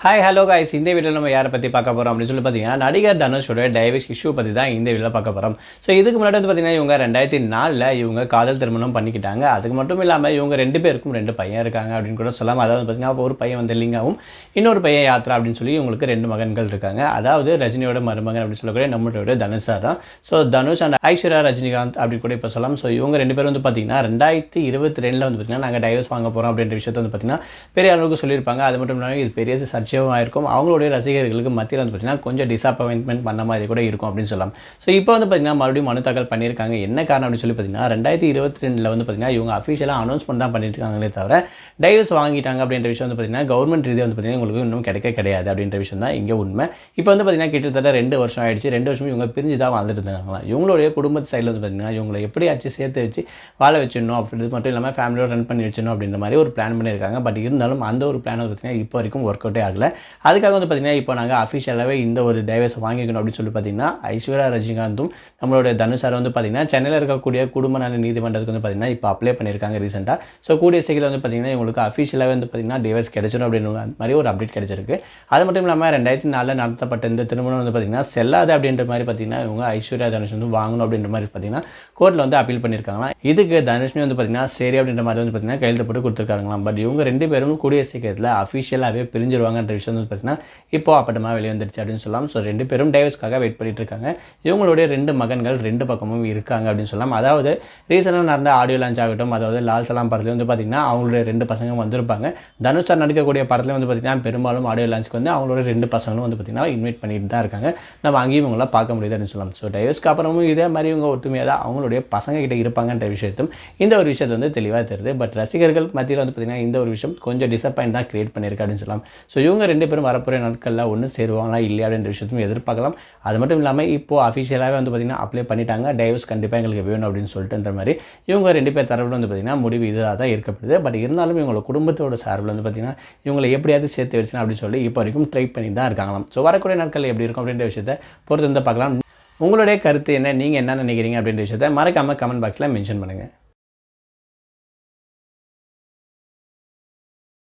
Hi hello guys இந்த வீடியோவில் நம்ம யாரை பற்றி பார்க்க போகிறோம் அப்படின்னு சொல்லி பார்த்தீங்கன்னா நடிகர் தனுஷோட டைவர்ஸ் இஷ்யூ பற்றி தான் இந்த வீடியோவில் பார்க்க போகிறோம் ஸோ இதுக்கு முன்னாடி வந்து பார்த்தீங்கன்னா இவங்க ரெண்டாயிரத்தி நாலில் இவங்க காதல் திருமணம் பண்ணிக்கிட்டாங்க. அதுக்கு மட்டும் இல்லாமல் இவங்க ரெண்டு பேருக்கும் ரெண்டு பையன் இருக்காங்க அப்படின்னு கூட சொல்லலாம். அதாவது பார்த்தீங்கன்னா ஒரு பையன் வந்து லிங்காவும் இன்னொரு பையன் யாத்ரா அப்படின்னு சொல்லி இவங்களுக்கு ரெண்டு மகன்கள் இருக்காங்க. அதாவது ரஜினியோட மருமகன் அப்படின்னு சொல்லக்கூடிய நம்மளோட தனுஷா தான். ஸோ தனுஷ் அண்ட் ஐஸ்வர்யா ரஜினிகாந்த் அப்படின்னு கூட இப்போ சொல்லலாம். ஸோ இவங்க ரெண்டு பேரும் வந்து பார்த்தீங்கன்னா ரெண்டாயிரத்தி இருபத்தி ரெண்டில் வந்து பார்த்தீங்கன்னா நாங்கள் டைவர்ஸ் வாங்க போகிறோம் அப்படின்ற விஷயத்தை வந்து பார்த்தீங்கன்னா பெரிய அளவுக்கு சொல்லியிருப்பாங்க. அது மட்டும் இல்லாமல் இது பெரிய சர்ச்சையும் ஆயிருக்கும் அவங்களுடைய ரசிகர்களுக்கு மத்தியில் வந்து பார்த்தீங்கன்னா கொஞ்சம் டிசப்பாயின்மெண்ட் பண்ண மாதிரி கூட இருக்கும் அப்படின்னு சொல்லலாம். ஸோ இப்போ வந்து பார்த்தீங்கன்னா மறுபடியும் மனு தாக்கல் பண்ணியிருக்காங்க. என்ன காரணம் அப்படின்னு சொல்லி பார்த்தீங்கன்னா ரெண்டாயிரத்தி இருபத்தி ரெண்டில் வந்து பார்த்தீங்கன்னா இவங்க அஃபிஷியலாக அனௌன்ஸ்மெண்ட் தான் பண்ணியிருக்காங்களே தவிர டைவர்ஸ் வாங்கிட்டாங்க அப்படின்ற விஷயம் வந்து பார்த்தீங்கன்னா கவர்மெண்ட் ரீதியாக வந்து பார்த்தீங்கன்னா உங்களுக்கு இன்னும் கிடைக்க கிடையாது அப்படின்ற விஷயம் தான் இங்கே உண்மை. இப்போ வந்து பார்த்தீங்கன்னா கிட்டத்தட்ட ரெண்டு வருஷம் ஆயிடுச்சு. ரெண்டு வருஷமும் இவங்க பிரிஞ்சு தான் வாழ்ந்துட்டு இருந்தாங்களா இவங்களுடைய குடும்பத்து சைடில் வந்து பார்த்தீங்கன்னா இவங்களை எப்படியாச்சும் சேர்த்து வச்சு வாழ வச்சிடணும் அப்படின்றது மட்டும் இல்லாமல் ஃபேமிலியோட ரன் பண்ணி வச்சிடணும் அப்படின்ற மாதிரி ஒரு பிளான் பண்ணியிருக்காங்க. பட் இருந்தாலும் அந்த ஒரு பிளான் வந்து பார்த்தீங்கன்னா இப்போ வரைக்கும் ஒர்க் அவுட்டே ஆகல. அதுக்காக வந்து பார்த்திங்கன்னா இப்போ நாங்கள் அஃபிஷியலாகவே இந்த ஒரு டைவர்ஸ் வாங்கிக்கணும் அப்படின்னு சொல்லி பார்த்திங்கன்னா ஐஸ்வர்யா ரஜினிகாந்தும் நம்மளோட தனுஷார் வந்து பார்த்திங்கன்னா சென்னையில் இருக்கக்கூடிய குடும்ப நல நீதிமன்றத்துக்கு வந்து பார்த்திங்கன்னா இப்போ அப்ளை பண்ணியிருக்காங்க ரீசெண்டாக ஸோ கூடிய சீக்கிரம் வந்து பார்த்திங்கன்னா இவங்களுக்கு அஃபிஷியலாகவே வந்து பார்த்திங்கன்னா டைவர்ஸ் கிடைச்சிடும் அப்படின்னு மாதிரி ஒரு அப்டேட் கிடைச்சிருக்கு. அது மட்டும் இல்லாமல் ரெண்டாயிரத்தி நாலில் நடத்தப்பட்ட இந்த திருமணம் வந்து பார்த்திங்கன்னா செல்லாது அப்படின்ற மாதிரி பார்த்திங்கன்னா இவங்க ஐஸ்வர்யா தனுஷ் வந்து வாங்கணும் அப்படின்ற மாதிரி பார்த்தீங்கன்னா கோர்ட்டில் வந்து அப்பீல் பண்ணியிருக்காங்களா இதுக்கு தனுஷ்மி வந்து பார்த்திங்கன்னா சரி அப்படின்ற மாதிரி வந்து பார்த்தீங்கன்னா கையெழுத்து போட்டு கொடுத்துருக்காங்களாம். பட் இவங்க ரெண்டு பேரும் கூடிய சீக்கிரத்தில் அஃபிஷியலாகவே பிரிஞ்சிருவாங்கன்ற விஷயம் வந்து பார்த்தீங்கன்னா இப்போ அப்பட்டமாக வெளியே வந்துருச்சு அப்படின்னு சொல்லலாம். ஸோ ரெண்டு பேரும் டைவர்ஸ்க்காக வெயிட் பண்ணிட்டு இருக்காங்க இவங்களுடைய ரெண்டு மகன்கள் ரெண்டு பக்கமும் இருக்காங்க அப்படின்னு சொல்லலாம். அதாவது ரீசெண்டாக நடந்த ஆடியோ லான்ச் ஆகட்டும் அதாவது லால் சலாம் படத்தில் வந்து பார்த்தீங்கன்னா அவங்களுடைய ரெண்டு பசங்க வந்திருப்பாங்க. தனுஷ் நடிக்கக்கூடிய படத்தில் வந்து பார்த்தீங்கன்னா பெரும்பாலும் ஆடியோ லான்ச்சுக்கு வந்து அவங்களோட ரெண்டு பசங்களும் வந்து பார்த்தீங்கன்னா இன்வைட் பண்ணிட்டு தான் இருக்காங்க. நம்ம அங்கேயும் இவங்களாம் பார்க்க முடியுது அப்படின்னு சொல்லலாம். ஸோ டைவர்ஸ்க்கு அப்புறமும் இதே மாதிரி இவங்க ஒற்றுமையாக தான் அவங்களுடைய பசங்க கிட்ட இருப்பாங்கன்ற விஷயத்தும் இந்த ஒரு விஷயத்தை வந்து தெளிவாக தெரியுது பட் ரசிகர்கள் மத்தியில் வந்து பார்த்தீங்கன்னா இந்த ஒரு விஷயம் கொஞ்சம் டிசப்பாயிண்ட் தான் கிரியேட் பண்ணியிருக்கு அப்படின்னு சொல்லலாம். ஸோ இவங்க ரெண்டு பேரும் வரப்போகிற நாட்களில் ஒன்று சேருவாங்களா இல்லையா அப்படின்ற விஷயத்தையும் எதிர்பார்க்கலாம். அது மட்டும் இல்லாமல் இப்போது அஃபிஷியலாகவே வந்து பார்த்தீங்கன்னா அப்ளை பண்ணிட்டாங்க. டைவர்ஸ் கண்டிப்பாக எங்களுக்கு வேணும் அப்படின்னு சொல்லிட்டுன்ற மாதிரி இவங்க ரெண்டு பேர் தரப்பில் வந்து பார்த்தீங்கன்னா முடிவு இதாக தான் இருக்கப்படுது பட் இருந்தாலும் இவங்களோட குடும்பத்தோட சார்பில் வந்து பார்த்தீங்கன்னா இவங்களை எப்படியாவது சேர்த்து வச்சுனா அப்படின்னு சொல்லி இப்போ வரைக்கும் ட்ரை பண்ணி தான் இருக்காங்களாம். ஸோ வரக்கூடிய நாட்கள் எப்படி இருக்கும் அப்படின்ற விஷயத்தை பொறுத்து வந்து பார்க்கலாம். உங்களுடைய கருத்து என்ன? நீங்கள் என்ன நினைக்கிறீங்க அப்படின்ற விஷயத்தை மறக்காமல் கமெண்ட் பாக்ஸில் மென்ஷன் பண்ணுங்கள்